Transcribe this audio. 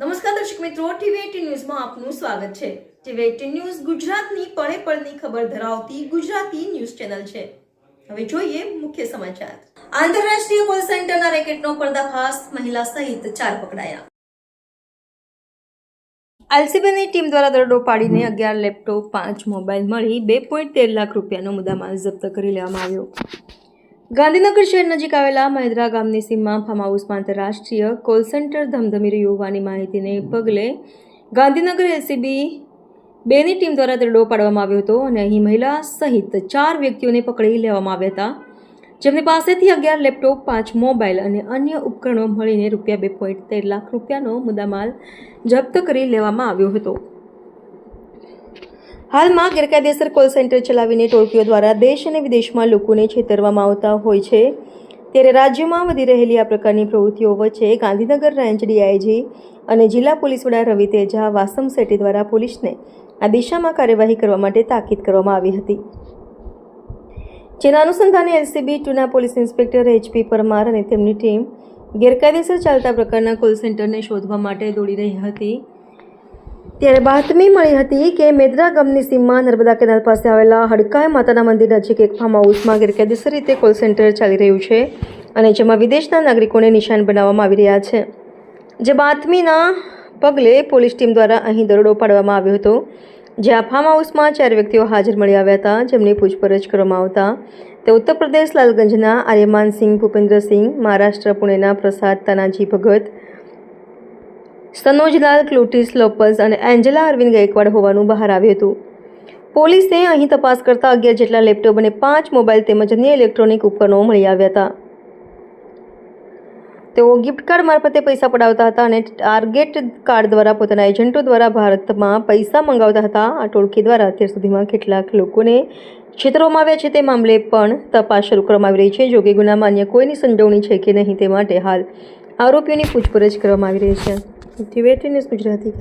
નમસ્કાર દર્શક મિત્રો, ટીવી એટીન ન્યૂઝમાં આપનું સ્વાગત છે. ટીવી એટીન ન્યૂઝ ગુજરાતની પળે પળની ખબર ધરાવતી ગુજરાતી ન્યૂઝ ચેનલ છે. હવે જોઈએ મુખ્ય સમાચાર. આંતરરાષ્ટ્રીય કોલ સેન્ટરના રેકેટનો પર્દાફાશ, મહિલા સહિત ચાર પકડાયા. એલસીબીની ટીમ દ્વારા દરોડો પાડીને અગિયાર લેપટોપ, પાંચ મોબાઈલ મળી બે પોઈન્ટ તેર લાખ રૂપિયાનો મુદ્દામાલ જપ્ત કરી લેવામાં આવ્યો. ગાંધીનગર શહેર નજીક આવેલા મહેદરા ગામની સીમમાં ફાર્મ હાઉસમાં આંતરરાષ્ટ્રીય કોલ સેન્ટર ધમધમી રહ્યું હોવાની માહિતીને પગલે ગાંધીનગર એલસીબી બેની ટીમ દ્વારા દરડો પાડવામાં આવ્યો હતો અને અહીં મહિલા સહિત ચાર વ્યક્તિઓને પકડી લેવામાં આવ્યા હતા. જેમની પાસેથી અગિયાર લેપટોપ, પાંચ મોબાઈલ અને અન્ય ઉપકરણો મળીને રૂપિયા બે પોઈન્ટ તેર લાખ રૂપિયાનો મુદ્દામાલ જપ્ત કરી લેવામાં આવ્યો હતો. હાલમાં ગેરકાયદેસર કોલ સેન્ટર ચલાવીને ટોળકીઓ દ્વારા દેશ અને વિદેશમાં લોકોને છેતરવામાં આવતા હોય છે. ત્યારે રાજ્યમાં વધી રહેલી આ પ્રકારની પ્રવૃત્તિઓ વચ્ચે ગાંધીનગર રેન્જ ડીઆઈજી અને જિલ્લા પોલીસ વડા રવિ તેજા વાસમ શેટ્ટી દ્વારા પોલીસને આ દિશામાં કાર્યવાહી કરવા માટે તાકીદ કરવામાં આવી હતી. જેના અનુસંધાને એલસીબી ટુના પોલીસ ઇન્સ્પેક્ટર એચપી પરમાર અને તેમની ટીમ ગેરકાયદેસર ચાલતા પ્રકારના કોલ સેન્ટરને શોધવા માટે દોડી રહી હતી. ત્યારે બાતમી મળી હતી કે મેદરા ગામની સીમમાં નર્મદા કેનાલ પાસે આવેલા હડકાય માતાના મંદિર નજીક એક ફાર્મ હાઉસમાં ગેરકાયદેસર રીતે કોલ સેન્ટર ચાલી રહ્યું છે અને જેમાં વિદેશના નાગરિકોને નિશાન બનાવવામાં આવી રહ્યા છે. જે બાતમીના પગલે પોલીસ ટીમ દ્વારા અહીં દરોડો પાડવામાં આવ્યો હતો, જ્યાં ફાર્મ હાઉસમાં ચાર વ્યક્તિઓ હાજર મળી આવ્યા હતા, જેમની પૂછપરછ કરવામાં આવતા તે ઉત્તર પ્રદેશ લાલગંજના આર્યમાનસિંહ ભૂપેન્દ્રસિંહ મહારાષ્ટ્ર પુણેના પ્રસાદ તાનાજી ભગત સનોજલાલ ક્લુટિસ લોપસ અને એન્જેલા અરવિંદ ગાયકવાડ હોવાનું બહાર આવ્યું હતું. પોલીસે અહીં તપાસ કરતા અગિયાર જેટલા લેપટોપ અને પાંચ મોબાઈલ તેમજ અન્ય ઇલેક્ટ્રોનિક ઉપકરણો મળી આવ્યા હતા. તેઓ ગિફ્ટ કાર્ડ મારફતે પૈસા પડાવતા હતા અને ટાર્ગેટ કાર્ડ દ્વારા પોતાના એજન્ટો દ્વારા ભારતમાં પૈસા મંગાવતા હતા. આ ટોળકી દ્વારા અત્યાર સુધીમાં કેટલાક લોકોને છેતરવામાં આવ્યા છે તે મામલે પણ તપાસ શરૂ કરવામાં આવી રહી છે. જોકે ગુનામાં અન્ય કોઈની સંડોવણી છે કે નહીં તે માટે હાલ આરોપીઓની પૂછપરછ કરવામાં આવી રહી છે. TV is Gujarati